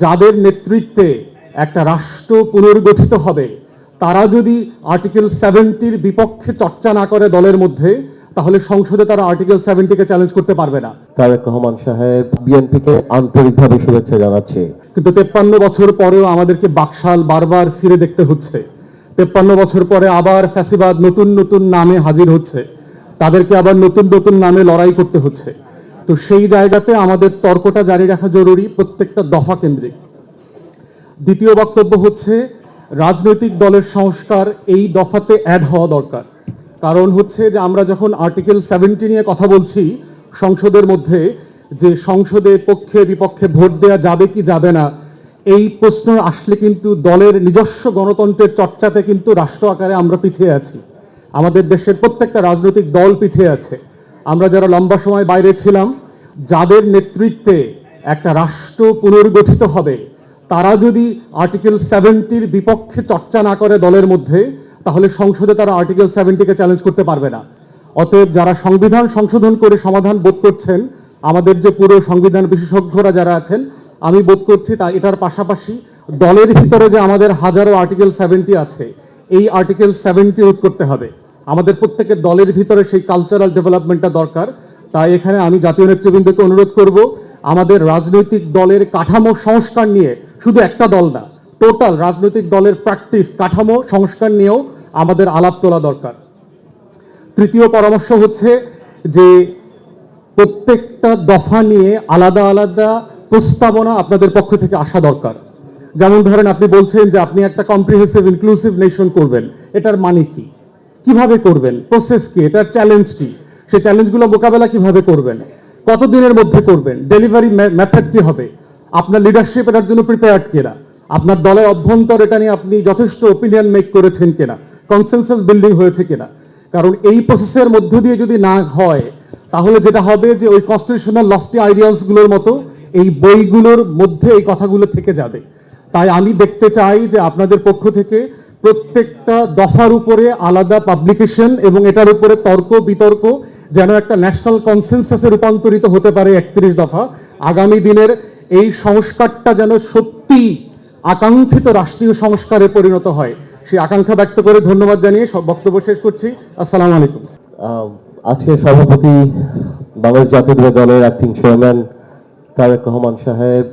যাদের নেতৃত্বে একটা রাষ্ট্র পুনর্গঠিত হবে তারা যদি আর্টিকেল সেভেন্টির বিপক্ষে চর্চা না করে দলের মধ্যে তাহলে সংসদে তারা আর্টিকেল সেভেন্টিকে চ্যালেঞ্জ করতে পারবে না। তারেক রহমান সাহেব বিএনপিকে আন্তরিকভাবে শুভেচ্ছা জানাচ্ছি। কিন্তু তেপ্পান্ন বছর পরেও আমাদেরকে বাকশাল বারবার ফিরে দেখতে হচ্ছে। তেপ্পান্ন বছর পরে আবার ফ্যাসিবাদ নতুন নতুন নামে হাজির হচ্ছে। তাদেরকে আবার নতুন নতুন নামে লড়াই করতে হচ্ছে। তো সেই জায়গাতে আমাদের তর্কটা জারি রাখা জরুরি প্রত্যেকটা দফা কেন্দ্রিক। দ্বিতীয় বক্তব্য হচ্ছে, রাজনৈতিক দলের সংস্কার এই দফাতে অ্যাড হওয়া দরকার। কারণ হচ্ছে যে আমরা যখন আর্টিকেল সেভেন্টি নিয়ে কথা বলছি, সংসদের মধ্যে যে সংসদে পক্ষে বিপক্ষে ভোট দেওয়া যাবে কি যাবে না, এই প্রশ্ন আসলে কিন্তু দলের নিজস্ব গণতন্ত্রের চর্চাতে কিন্তু রাষ্ট্র আকারে আমরা পিছিয়ে আছি। আমাদের দেশের প্রত্যেকটা রাজনৈতিক দল পিছিয়ে আছে। আমরা যারা লম্বা সময় বাইরে ছিলাম, যাদের নেতৃত্বে একটা রাষ্ট্র পুনর্গঠিত হবে, তারা যদি আর্টিকেল সেভেন্টির বিপক্ষে চর্চা না করে দলের মধ্যে, তাহলে সংসদে তারা আর্টিকেল সেভেন্টিকে চ্যালেঞ্জ করতে পারবে না। অতএব যারা সংবিধান সংশোধন করে সমাধান বোধ করছেন, আমাদের যে পুরো সংবিধান বিশেষজ্ঞরা যারা আছেন, আমি বোধ করছি তা এটার পাশাপাশি দলের ভিতরে যে আমাদের হাজারো আর্টিকেল সেভেন্টি আছে, এই আর্টিকেল সেভেন্টি রোধ করতে হবে। আমাদের প্রত্যেকের দলের ভিতরে সেই কালচারাল ডেভেলপমেন্টটা দরকার। তাই এখানে আমি জাতীয় নেতৃবৃন্দকে অনুরোধ করব, আমাদের রাজনৈতিক দলের কাঠামো সংস্কার নিয়ে শুধু একটা দল না টোটাল রাজনৈতিক দলের প্র্যাকটিস কাঠামো সংস্কার নিয়েও আমাদের আলাপ তোলা দরকার। তৃতীয় পরামর্শ হচ্ছে যে প্রত্যেকটা দফা নিয়ে আলাদা আলাদা প্রস্তাবনা আপনাদের পক্ষ থেকে আসা দরকার। যেমন ধরেন আপনি বলছেন যে আপনি একটা কম্প্রিহেন্সিভ ইনক্লুসিভ নেশন করবেন, এটার মানে কি? কীভাবে করবেন? প্রসেস কি? এটার চ্যালেঞ্জ কি? সেই চ্যালেঞ্জগুলো মোকাবেলা কীভাবে করবেন? কতদিনের মধ্যে করবেন? ডেলিভারি মেথড কি হবে? আপনার লিডারশিপ এটার জন্য প্রিপেয়ার্ড কিনা? আপনার দলের অভ্যন্তর এটা নিয়ে আপনি যথেষ্ট ওপিনিয়ন মেক করেছেন কিনা? কনসেনসাস বিল্ডিং হয়েছে কিনা? কারণ এই প্রসেসের মধ্য দিয়ে যদি না হয়, তাহলে যেটা হবে যে ওই কনস্টিটিউশনাল লফটি আইডিয়ালসগুলোর মতো এই বইগুলোর মধ্যে এই কথাগুলো থেকে যাবে। তাই আমি দেখতে চাই যে আপনাদের পক্ষ থেকে প্রত্যেকটা দফার উপরে আলাদা পাবলিকেশন এবং এটার উপরে তর্ক, বিতর্ক যেন একটা ন্যাশনাল কনসেনসাসে রূপান্তরিত হতে পারে একত্রিশ দফা। আগামী দিনের এই সংস্কারটা যেন সত্যি আকাঙ্ক্ষিত রাষ্ট্রীয় সংস্কারে পরিণত হয়। সেই আকাঙ্ক্ষা ব্যক্ত করে ধন্যবাদ জানিয়ে সব বক্তব্য শেষ করছি। আসসালামু আলাইকুম। আজকে সভাপতি বাংলাদেশ জাতীয় দলের অ্যাক্টিং চেয়ারম্যান তারেক রহমান সাহেব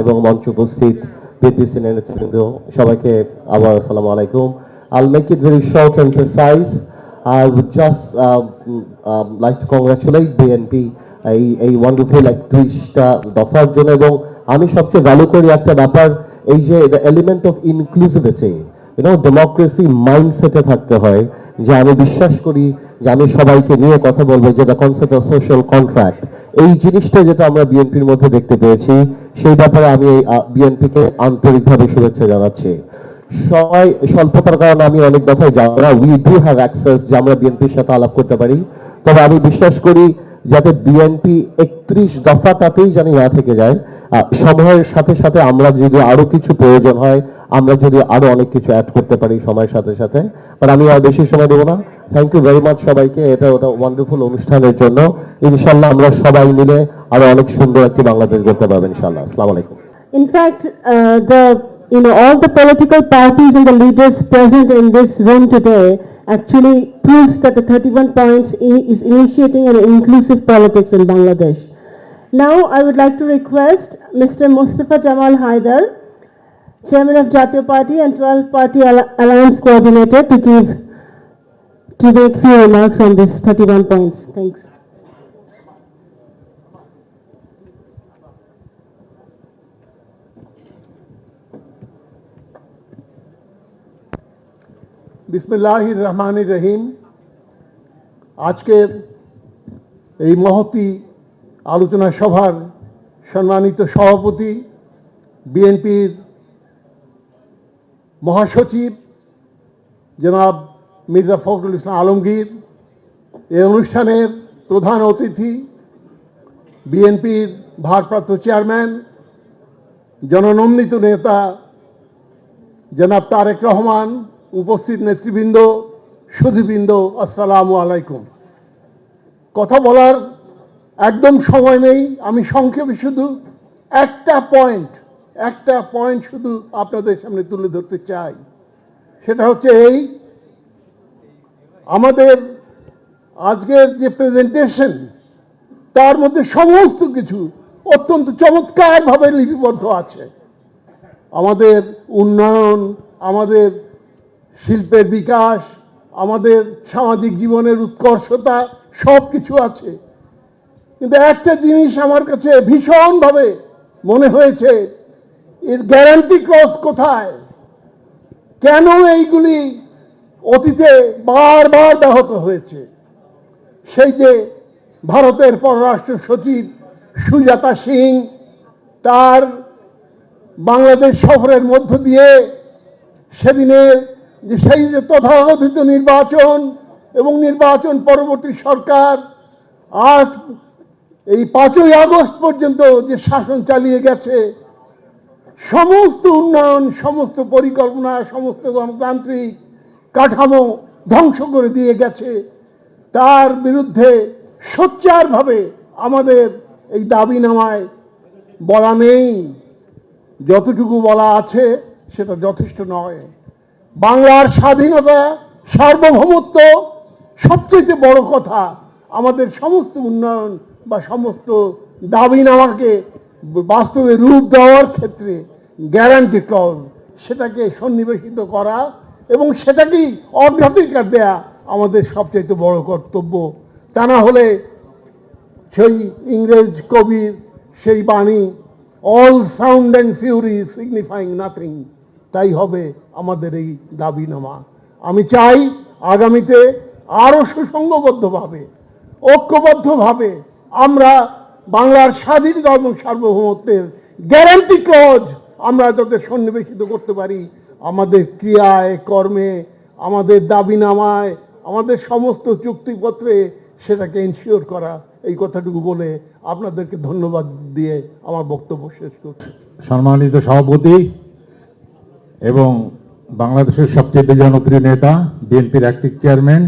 এবং মঞ্চ উপস্থিত সিনিয়র নেতৃবৃন্দ সবাইকে I'll make it very short and precise. I would just uh, mm, um, like to congratulate BNP এই এই ওয়ান্ডারফুল একত্রিশটা দফার জন্য এবং আমি সবচেয়ে ভ্যালু করি একটা ব্যাপার এই যে the element of inclusivity you know democracy মাইন্ডসেটে থাকতে হয় যে আমি বিশ্বাস করি যে আমি সবাইকে নিয়ে কথা বলব যে the concept of social contract এই জিনিসটা যেটা আমরা বিএনপির মধ্যে দেখতে পেয়েছি, সেই ব্যাপারে আমি বিএনপিকে আন্তরিকভাবে শুভেচ্ছা জানাচ্ছি। সবাই, স্বল্পতার কারণে আমি অনেক দফায় না। উই ডু হ্যাভ অ্যাক্সেস যে আমরা বিএনপির সাথে আলাপ করতে পারি। তবে আমি বিশ্বাস করি যাতে বিএনপি একত্রিশ দফা তাতেই জানি না থেকে যায়। সময়ের সাথে সাথে আমরা যদি আরও কিছু প্রয়োজন হয় আমরা যদি আরও অনেক কিছু অ্যাড করতে পারি সময়ের সাথে সাথে বাট আমি আর বেশি সময় দেবো না থ্যাংক ইউ ভেরি মাচ সবাইকে এটা ওটা ওয়ান্ডারফুল অনুষ্ঠানের জন্য ইনশাল্লাহ আমরা সবাই মিলে আরও অনেক সুন্দর একটি বাংলাদেশ গড়তে পারব ইনশাল্লাহ আসসালামু আলাইকুম uh, the you know all the political parties and the leaders present in this room today actually proves that the 31 points is initiating an inclusive politics in Bangladesh. Now, I would like to request Mr. Mustafa Jamal Haidar, Chairman of Jatiya Party and 12 Party Al- Alliance Coordinator, to give to make few remarks on these 31 points. Thanks. বিসমিল্লাহ রহিম আজকের এই মহতি আলোচনা সভার সম্মানিত সভাপতি বিএনপির মহাসচিব জনাব মির্জা ফখরুল ইসলাম আলমগীর এই অনুষ্ঠানের প্রধান অতিথি বিএনপির ভারপ্রাপ্ত চেয়ারম্যান, জননন্দিত নেতা জনাব তারেক রহমান, উপস্থিত নেতৃবৃন্দ, সুধীবৃন্দ, আসসালামু আলাইকুম। কথা বলার একদম সময় নেই, আমি সংক্ষেপে শুধু একটা পয়েন্ট একটা পয়েন্ট শুধু আপনাদের সামনে তুলে ধরতে চাই। সেটা হচ্ছে এই, আমাদের আজকের যে প্রেজেন্টেশন তার মধ্যে সমস্ত কিছু অত্যন্ত চমৎকারভাবে লিপিবদ্ধ আছে। আমাদের উন্নয়ন, আমাদের শিল্পের বিকাশ, আমাদের সামাজিক জীবনের উৎকর্ষতা সব কিছু আছে। কিন্তু একটা জিনিস আমার কাছে ভীষণভাবে মনে হয়েছে এর গ্যারান্টি ক্লস কোথায়? কেন এইগুলি অতীতে বারবার ব্যাহত হয়েছে? সেই যে ভারতের পররাষ্ট্র সচিব সুজাতা সিং, তার বাংলাদেশ সফরের মধ্য দিয়ে সেদিনের যে সেই যে তথাকথিত নির্বাচন এবং নির্বাচন পরবর্তী সরকার, আজ এই পাঁচই আগস্ট পর্যন্ত যে শাসন চালিয়ে গেছে সমস্ত উন্নয়ন, সমস্ত পরিকল্পনা, সমস্ত গণতান্ত্রিক কাঠামো ধ্বংস করে দিয়ে গেছে। তার বিরুদ্ধে সোচ্চারভাবে আমাদের এই দাবিনামায় বলা নেই। যতটুকু বলা আছে সেটা যথেষ্ট নয়। বাংলার স্বাধীনতা, সার্বভৌমত্ব সবচেয়ে বড় কথা আমাদের সমস্ত উন্নয়ন বা সমস্ত দাবিনামাকে বাস্তবে রূপ দেওয়ার ক্ষেত্রে গ্যারান্টি ক্লজ সেটাকে সন্নিবেশিত করা এবং সেটাকেই অগ্রাধিকার দেয়া আমাদের সবচেয়ে বড় কর্তব্য। তা না হলে সেই ইংরেজ কবির সেই বাণী all sound and fury signifying nothing তাই হবে আমাদের এই দাবিনামা। আমি চাই আগামীতে আরও সুসংঘবদ্ধভাবে, ঐক্যবদ্ধভাবে আমরা বাংলার স্বাধীনতা এবং সার্বভৌমত্বের গ্যারান্টি ক্লজ আমরা যাতে সন্নিবেশিত করতে পারি। আমাদের ক্রিয়ায়, কর্মে, আমাদের দাবিনামায়, আমাদের সমস্ত চুক্তিপত্রে সেটাকে এনশিওর করা। এই কথাটুকু বলে আপনাদেরকে ধন্যবাদ দিয়ে আমার বক্তব্য শেষ করছি। সম্মানিত সভাপতি এবং বাংলাদেশের সবচেয়ে জনপ্রিয় নেতা, বিএনপির অ্যাক্টিভ চেয়ারম্যান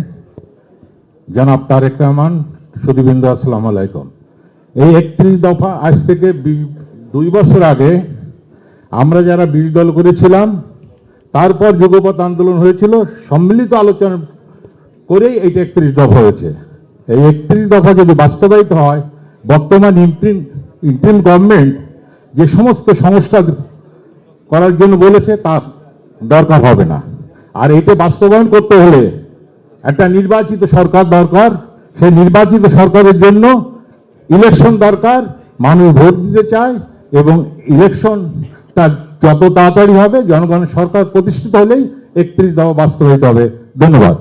জনাব তারেক রহমান সুদীবৃন্দ আসসালামু আলাইকুম। এই একত্রিশ দফা আজ থেকে দুই বছর আগে আমরা যারা বিরোধী দল করেছিলাম, তারপর যুগপথ আন্দোলন হয়েছিল, সম্মিলিত আলোচনা করেই এইটা একত্রিশ দফা হয়েছে। এই একত্রিশ দফা যদি বাস্তবায়িত হয়, বর্তমান ইন্টিম ইন্টিম গভর্নমেন্ট যে সমস্ত সংস্কার করার জন্য বলেছে, তা দরকার হবে না। আর এটা বাস্তবায়ন করতে হলে একটা নির্বাচিত সরকার দরকার। সেই নির্বাচিত সরকারের জন্য ইলেকশন দরকার, মানুষ ভোট দিতে চায় এবং ইলেকশনটা যত তাড়াতাড়ি হবে জনগণের সরকার প্রতিষ্ঠিত হলেই একত্রিশ দফা বাস্তবায়িত হবে। ধন্যবাদ।